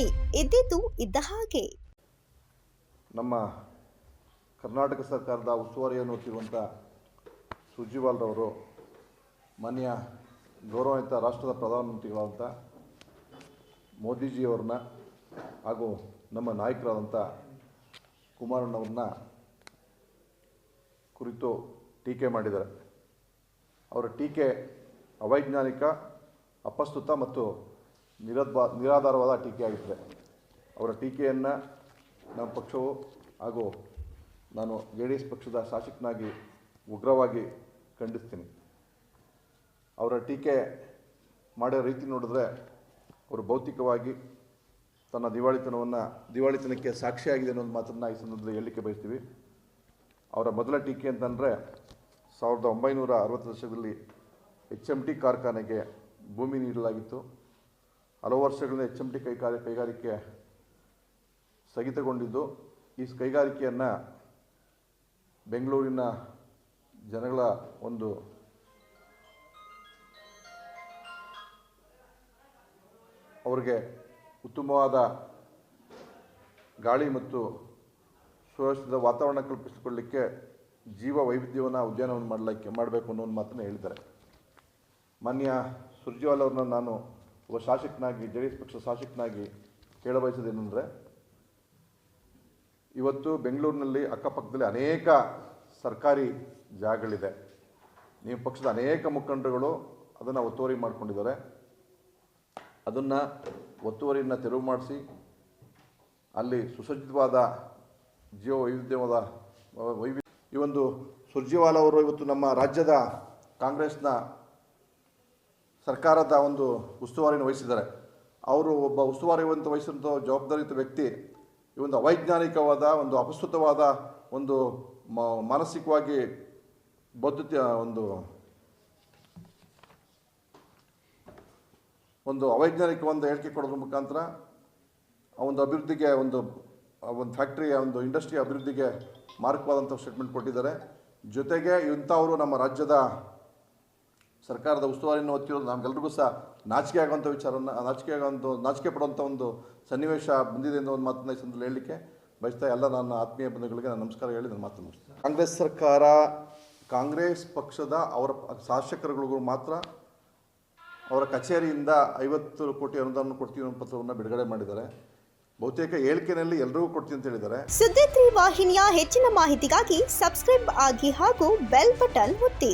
ಇದ್ದಿದ್ದು ಇದ್ದ ಹಾಗೆ. ನಮ್ಮ ಕರ್ನಾಟಕ ಸರ್ಕಾರದ ಉಸ್ತುವಾರಿಯನ್ನು ಹೊತ್ತಿರುವಂಥ ಸುರ್ಜಿವಾಲ್ರವರು ಮಾನ್ಯ ಗೌರವಯುತ ರಾಷ್ಟ್ರದ ಪ್ರಧಾನಮಂತ್ರಿಗಳಾದಂಥ ಮೋದಿಜಿಯವ್ರನ್ನ ಹಾಗೂ ನಮ್ಮ ನಾಯಕರಾದಂಥ ಕುಮಾರಣ್ಣವ್ರನ್ನ ಕುರಿತು ಟೀಕೆ ಮಾಡಿದ್ದಾರೆ. ಅವರ ಟೀಕೆ ಅವೈಜ್ಞಾನಿಕ, ಅಪಸ್ತುತ ಮತ್ತು ನಿರದ್ವಾ ನಿರಾಧಾರವಾದ ಟೀಕೆಯಾಗಿರ್ತದೆ ಅವರ ಟೀಕೆಯನ್ನು ನಮ್ಮ ಪಕ್ಷವು ಹಾಗೂ ನಾನು ಜೆ ಡಿ ಎಸ್ ಪಕ್ಷದ ಶಾಸಕನಾಗಿ ಉಗ್ರವಾಗಿ ಖಂಡಿಸ್ತೀನಿ. ಅವರ ಟೀಕೆ ಮಾಡೋ ರೀತಿ ನೋಡಿದ್ರೆ ಅವರು ಭೌತಿಕವಾಗಿ ತನ್ನ ದಿವಾಳಿತನವನ್ನು, ದಿವಾಳಿತನಕ್ಕೆ ಸಾಕ್ಷಿಯಾಗಿದೆ ಅನ್ನೋ ಒಂದು ಮಾತನ್ನು ಈ ಸಂದರ್ಭದಲ್ಲಿ ಹೇಳಲಿಕ್ಕೆ ಬಯಸ್ತೀವಿ. ಅವರ ಮೊದಲ ಟೀಕೆ ಅಂತಂದರೆ ಸಾವಿರದ ಒಂಬೈನೂರ ಅರವತ್ತು ದಶಕದಲ್ಲಿ ಎಚ್ ಎಂ ಟಿ ಕಾರ್ಖಾನೆಗೆ ಭೂಮಿ ನೀಡಲಾಗಿತ್ತು. ಹಲವು ವರ್ಷಗಳಿಂದ ಎಚ್ ಎಂ ಟಿ ಕೈಗಾರಿ, ಕೈಗಾರಿಕೆ ಸ್ಥಗಿತಗೊಂಡಿದ್ದು, ಈ ಕೈಗಾರಿಕೆಯನ್ನು ಬೆಂಗಳೂರಿನ ಜನಗಳ ಒಂದು ಅವರಿಗೆ ಉತ್ತಮವಾದ ಗಾಳಿ ಮತ್ತು ಸುರಕ್ಷಿತ ವಾತಾವರಣ ಕಲ್ಪಿಸಿಕೊಳ್ಳಲಿಕ್ಕೆ ಜೀವ ವೈವಿಧ್ಯವನ್ನು ಉದ್ಯಾನವನ್ನು ಮಾಡಲಿಕ್ಕೆ, ಮಾಡಬೇಕು ಅನ್ನೋ ಒಂದು ಮಾತನ್ನು ಹೇಳಿದ್ದಾರೆ. ಮಾನ್ಯ ಸುರ್ಜೇವಾಲ್ ಅವ್ರನ್ನ ನಾನು ಒಬ್ಬ ಶಾಸಕನಾಗಿ ಜೆ ಡಿ ಎಸ್ ಪಕ್ಷದ ಶಾಸಕನಾಗಿ ಕೇಳಬಯಸೋದೇನೆಂದರೆ ಇವತ್ತು ಬೆಂಗಳೂರಿನಲ್ಲಿ ಅಕ್ಕಪಕ್ಕದಲ್ಲಿ ಅನೇಕ ಸರ್ಕಾರಿ ಜಾಗಗಳಿದೆ. ನಿಮ್ಮ ಪಕ್ಷದ ಅನೇಕ ಮುಖಂಡರುಗಳು ಅದನ್ನು ಒತ್ತುವರಿ ಮಾಡಿಕೊಂಡಿದ್ದಾರೆ. ಅದನ್ನು ಒತ್ತುವರಿಯನ್ನು ತೆರವು ಮಾಡಿಸಿ, ಅಲ್ಲಿ ಸುಸಜ್ಜಿತವಾದ ಜೀವ ವೈವಿಧ್ಯವಾದ, ವೈವಿ, ಈ ಒಂದು ಸುರ್ಜೇವಾಲ ಅವರು ಇವತ್ತು ನಮ್ಮ ರಾಜ್ಯದ ಕಾಂಗ್ರೆಸ್ನ ಸರ್ಕಾರದ ಒಂದು ಉಸ್ತುವಾರಿಯನ್ನು ವಹಿಸಿದ್ದಾರೆ. ಅವರು ಒಬ್ಬ ಉಸ್ತುವಾರಿವಂತ ವಹಿಸಿದಂಥ ಜವಾಬ್ದಾರಿಯುತ ವ್ಯಕ್ತಿ. ಈ ಒಂದು ಅವೈಜ್ಞಾನಿಕವಾದ, ಒಂದು ಅಪಸ್ತುತವಾದ ಒಂದು ಮಾನಸಿಕವಾಗಿ ಬದ್ಧತೆ, ಒಂದು ಒಂದು ಅವೈಜ್ಞಾನಿಕ ಒಂದು ಹೇಳಿಕೆ ಕೊಡೋದ್ರ ಮುಖಾಂತರ ಆ ಒಂದು ಅಭಿವೃದ್ಧಿಗೆ ಒಂದು ಒಂದು ಫ್ಯಾಕ್ಟ್ರಿಯ ಒಂದು ಇಂಡಸ್ಟ್ರಿ ಅಭಿವೃದ್ಧಿಗೆ ಮಾರ್ಕವಾದಂಥ ಸ್ಟೇಟ್ಮೆಂಟ್ ಕೊಟ್ಟಿದ್ದಾರೆ. ಜೊತೆಗೆ ಇಂಥವರು ನಮ್ಮ ರಾಜ್ಯದ ಸರ್ಕಾರದ ಉಸ್ತುವಾರಿಯನ್ನು ಹೊತ್ತಿರೋದು ನಮಗೆಲ್ರಿಗೂ ಸಹ ನಾಚಿಕೆ ಆಗುವಂಥ ವಿಚಾರನ ನಾಚಿಕೆ ಆಗುವಂಥ ನಾಚಿಕೆ ಪಡುವಂಥ ಒಂದು ಸನ್ನಿವೇಶ ಬಂದಿದೆ ಎಂದು ಒಂದು ಮಾತನ್ನು ಈ ಸಂದರ್ಭದಲ್ಲಿ ಹೇಳಲಿಕ್ಕೆ ಬಯಸ್ತಾ ಎಲ್ಲ ನನ್ನ ಆತ್ಮೀಯ ಬಂಧುಗಳಿಗೆ ನಾನು ನಮಸ್ಕಾರ ಹೇಳಿ ನನ್ನ ಮಾತನ್ನು ಮುಗಿಸ್ತೇನೆ. ಕಾಂಗ್ರೆಸ್ ಸರ್ಕಾರ ಕಾಂಗ್ರೆಸ್ ಪಕ್ಷದ ಅವರ ಶಾಸಕರುಗಳಿಗೂ ಮಾತ್ರ ಅವರ ಕಚೇರಿಯಿಂದ ಐವತ್ತು ಕೋಟಿ ಅನುದಾನ ಕೊಡ್ತೀವಿ ಅನ್ನೋ ಪತ್ರವನ್ನು ಬಿಡುಗಡೆ ಮಾಡಿದ್ದಾರೆ. ಬಹುತೇಕ ಹೇಳಿಕೆನಲ್ಲಿ ಎಲ್ಲರಿಗೂ ಕೊಡ್ತೀನಿ ಅಂತ ಹೇಳಿದ್ದಾರೆ. ಸುದ್ದಿ ವಾಹಿನಿಯ ಹೆಚ್ಚಿನ ಮಾಹಿತಿಗಾಗಿ ಸಬ್ಸ್ಕ್ರೈಬ್ ಆಗಿ ಹಾಗೂ ಬೆಲ್ ಬಟನ್ ಒತ್ತಿ.